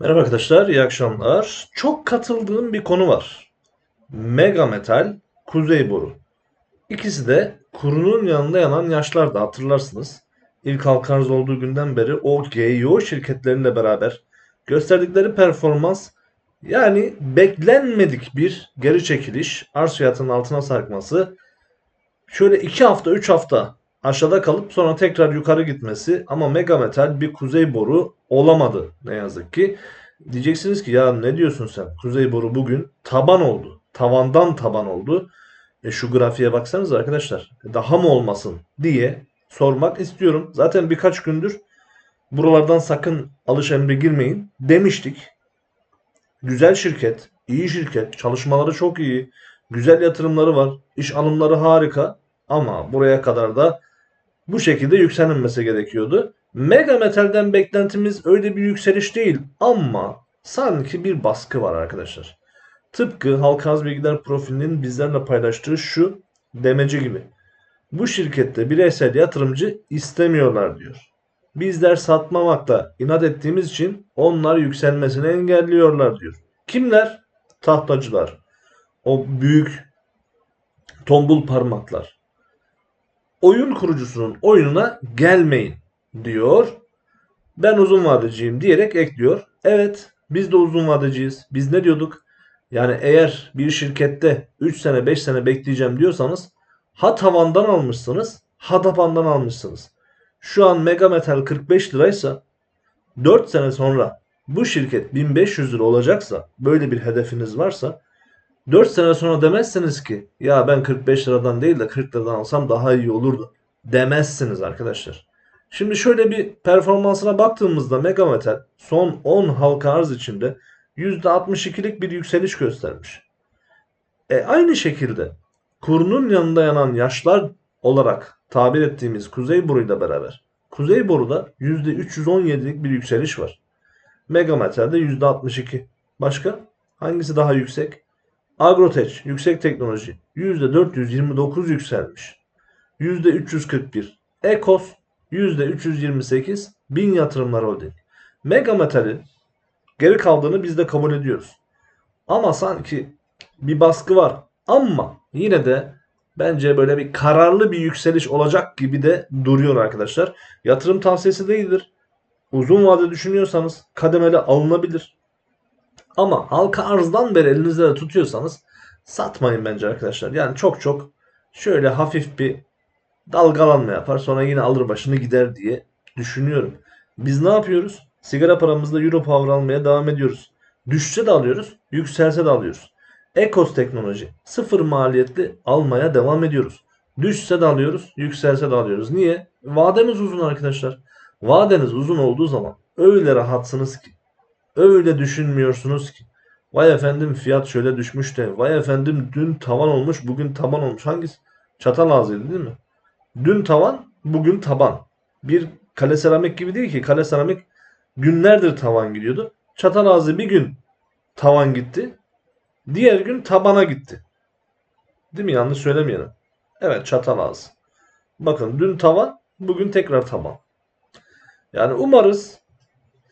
Merhaba arkadaşlar, iyi akşamlar. Çok katıldığım bir konu var. Mega Metal, Kuzey Boru. İkisi de kurunun yanında yanan yaşlarda hatırlarsınız. İlk halka arz olduğu günden beri o GIO şirketleriyle beraber gösterdikleri performans yani beklenmedik bir geri çekiliş, arz fiyatının altına sarkması, şöyle 2 hafta 3 hafta aşağıda kalıp sonra tekrar yukarı gitmesi ama Mega Metal bir kuzey boru olamadı ne yazık ki. Diyeceksiniz ki ya ne diyorsun sen? Kuzey boru bugün taban oldu. Tavandan taban oldu. E şu grafiğe baksanız arkadaşlar. Daha mı olmasın diye sormak istiyorum. Zaten birkaç gündür buralardan sakın alış emri girmeyin demiştik. Güzel şirket, iyi şirket, çalışmaları çok iyi, güzel yatırımları var, iş alımları harika ama buraya kadar da bu şekilde yükselmesi gerekiyordu. Mega Metal'den beklentimiz öyle bir yükseliş değil ama sanki bir baskı var arkadaşlar. Tıpkı halka arz bilgiler profilinin bizlerle paylaştığı şu demeci gibi. Bu şirkette bireysel yatırımcı istemiyorlar diyor. Bizler satmamakta inat ettiğimiz için onlar yükselmesini engelliyorlar diyor. Kimler? Tahtacılar. O büyük tombul parmaklar. Oyun kurucusunun oyununa gelmeyin diyor. Ben uzun vadeciyim diyerek ekliyor. Evet biz de uzun vadeciyiz. Biz ne diyorduk? Yani eğer bir şirkette 3 sene 5 sene bekleyeceğim diyorsanız ha tavandan almışsınız ha tabandan almışsınız. Şu an Mega Metal 45 liraysa 4 sene sonra bu şirket 1500 lira olacaksa böyle bir hedefiniz varsa 4 sene sonra demezsiniz ki ya ben 45 liradan değil de 40 liradan alsam daha iyi olurdu demezsiniz arkadaşlar. Şimdi şöyle bir performansına baktığımızda Mega Metal son 10 halka arz içinde %62'lik bir yükseliş göstermiş. E aynı şekilde kurunun yanında yanan yaşlar olarak tabir ettiğimiz Kuzey Boru ile beraber Kuzey Boru'da %317'lik bir yükseliş var. Mega Metal'de %62. Başka? Hangisi daha yüksek? Agrotech yüksek teknoloji %429 yükselmiş. %341. Ekos %328. Bin Yatırımlar Holding. Mega Metal'in geri kaldığını biz de kabul ediyoruz. Ama sanki bir baskı var. Ama yine de bence böyle bir kararlı bir yükseliş olacak gibi de duruyor arkadaşlar. Yatırım tavsiyesi değildir. Uzun vade düşünüyorsanız kademeli alınabilir. Ama halka arzdan beri elinizde de tutuyorsanız satmayın bence arkadaşlar. Yani çok çok şöyle hafif bir dalgalanma yapar sonra yine alır başını gider diye düşünüyorum. Biz ne yapıyoruz? Sigara paramızla Euro Power almaya devam ediyoruz. Düşse de alıyoruz, yükselse de alıyoruz. Ekos teknoloji sıfır maliyetli almaya devam ediyoruz. Düşse de alıyoruz, yükselse de alıyoruz. Niye? Vademiz uzun arkadaşlar. Vadeniz uzun olduğu zaman öyle rahatsınız ki Öyle düşünmüyorsunuz ki. Vay efendim fiyat şöyle düşmüş de. Vay efendim dün tavan olmuş bugün taban olmuş. Hangisi? Çatal ağzıydı değil mi? Dün tavan bugün taban. Bir kale seramik gibi değil ki. Kale seramik günlerdir tavan gidiyordu. Çatal ağzı bir gün tavan gitti. Diğer gün tabana gitti. Değil mi? Yanlış söylemeyelim. Evet çatal ağzı. Bakın dün tavan bugün tekrar taban. Yani umarız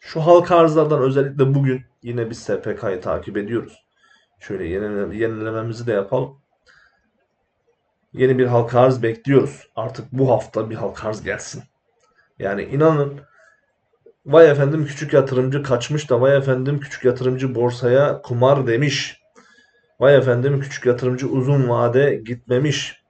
şu halka arzlardan özellikle bugün yine biz SPK'yı takip ediyoruz. Şöyle yenile, yenilememizi de yapalım. Yeni bir halka arz bekliyoruz. Artık bu hafta bir halka arz gelsin. Yani inanın vay efendim küçük yatırımcı kaçmış da vay efendim küçük yatırımcı borsaya kumar demiş. Vay efendim küçük yatırımcı uzun vade gitmemiş.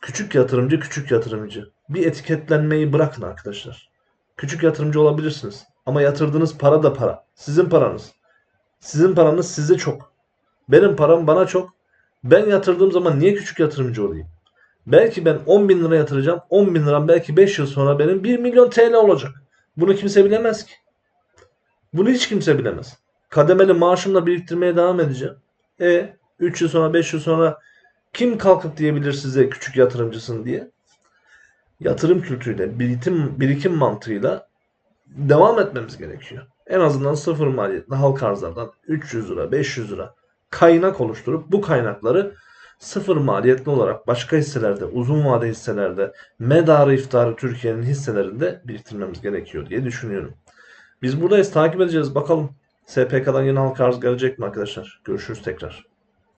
Küçük yatırımcı küçük yatırımcı. Bir etiketlenmeyi bırakın arkadaşlar. Küçük yatırımcı olabilirsiniz. Ama yatırdığınız para da para. Sizin paranız. Sizin paranız size çok. Benim param bana çok. Ben yatırdığım zaman niye küçük yatırımcı olayım? Belki ben 10 bin lira yatıracağım. 10 bin liram belki 5 yıl sonra benim 1 milyon TL olacak. Bunu kimse bilemez ki. Bunu hiç kimse bilemez. Kademeli maaşımla biriktirmeye devam edeceğim. E 3 yıl sonra 5 yıl sonra kim kalkıp diyebilir size küçük yatırımcısın diye? Yatırım kültürüyle, birikim, birikim mantığıyla devam etmemiz gerekiyor. En azından sıfır maliyetli halka arzlardan 300 lira, 500 lira kaynak oluşturup bu kaynakları sıfır maliyetli olarak başka hisselerde, uzun vade hisselerde, medarı iftarı Türkiye'nin hisselerinde biriktirmemiz gerekiyor diye düşünüyorum. Biz buradayız, takip edeceğiz. Bakalım SPK'dan yeni halka arz gelecek mi arkadaşlar? Görüşürüz tekrar.